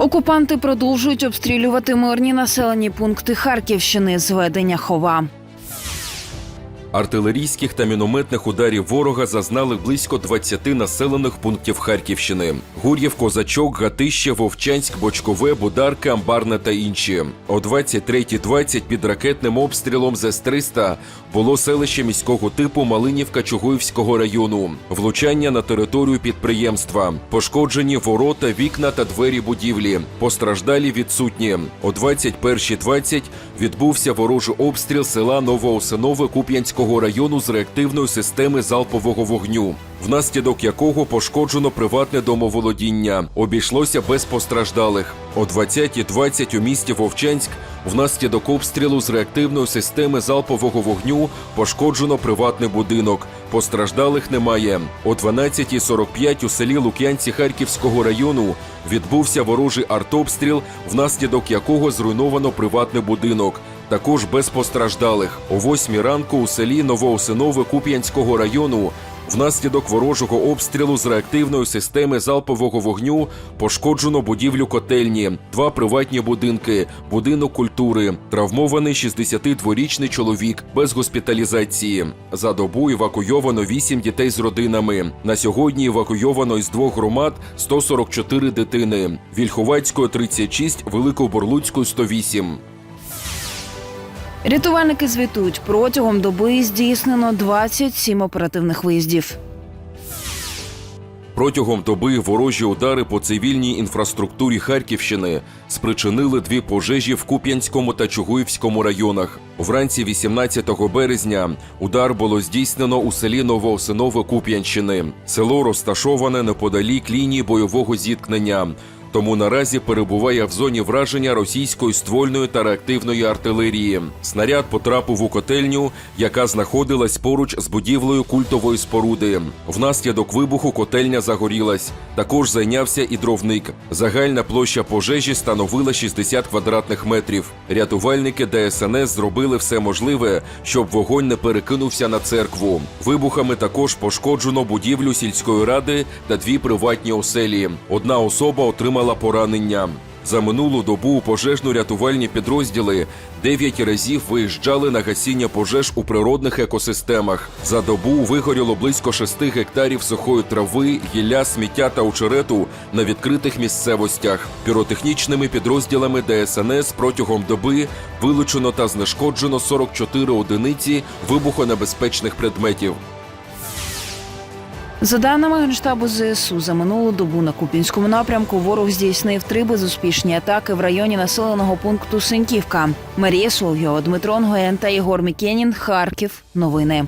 Окупанти продовжують обстрілювати мирні населені пункти Харківщини з ведення хова. Артилерійських та мінометних ударів ворога зазнали близько 20 населених пунктів Харківщини: Гур'єв, Козачок, Гатище, Вовчанськ, Бочкове, Бударка, Амбарне та інші. О 23.20 під ракетним обстрілом з С-300 було селище міського типу Малинівка Чугуївського району. Влучання на територію підприємства, пошкоджені ворота, вікна та двері будівлі. Постраждалі відсутні. О 21.20 відбувся ворожий обстріл села Новоосинове Куп'янського району з реактивної системи залпового вогню, внаслідок якого пошкоджено приватне домоволодіння. Обійшлося без постраждалих. О 20.20 у місті Вовчанськ внаслідок обстрілу з реактивної системи залпового вогню пошкоджено приватний будинок. Постраждалих немає. О 12.45 у селі Лук'янці Харківського району відбувся ворожий артобстріл, внаслідок якого зруйновано приватний будинок. Також без постраждалих. О 8 ранку у селі Новоосинове Куп'янського району Внаслідок ворожого обстрілу з реактивної системи залпового вогню пошкоджено будівлю котельні, два приватні будинки, будинок культури, травмований 62-річний чоловік без госпіталізації. За добу евакуйовано 8 дітей з родинами. На сьогодні евакуйовано із двох громад 144 дитини: Вільховацької 36, Великоборлуцької 108. Рятувальники звітують, протягом доби здійснено 27 оперативних виїздів. Протягом доби ворожі удари по цивільній інфраструктурі Харківщини спричинили дві пожежі в Куп'янському та Чугуївському районах. Вранці 18 березня удар було здійснено у селі Новоосинове Куп'янщини. Село розташоване неподалік лінії бойового зіткнення. Тому наразі перебуває в зоні враження російської ствольної та реактивної артилерії. Снаряд потрапив у котельню, яка знаходилась поруч з будівлею культової споруди. Внаслідок вибуху котельня загорілась. Також зайнявся і дровник. Загальна площа пожежі становила 60 квадратних метрів. Рятувальники ДСНС зробили все можливе, щоб вогонь не перекинувся на церкву. Вибухами також пошкоджено будівлю сільської ради та дві приватні оселі. Одна особа отримала поранення. За минулу добу пожежно-рятувальні підрозділи дев'ять разів виїжджали на гасіння пожеж у природних екосистемах. За добу вигоріло близько 6 гектарів сухої трави, гілля, сміття та очерету на відкритих місцевостях. Піротехнічними підрозділами ДСНС протягом доби вилучено та знешкоджено 44 одиниці вибухонебезпечних предметів. За даними Генштабу ЗСУ, за минулу добу на Купінському напрямку ворог здійснив три безуспішні атаки в районі населеного пункту Синьківка. Марія Соловйова, Дмитро Нгоєн та Єгор Мікенін. Харків. Новини.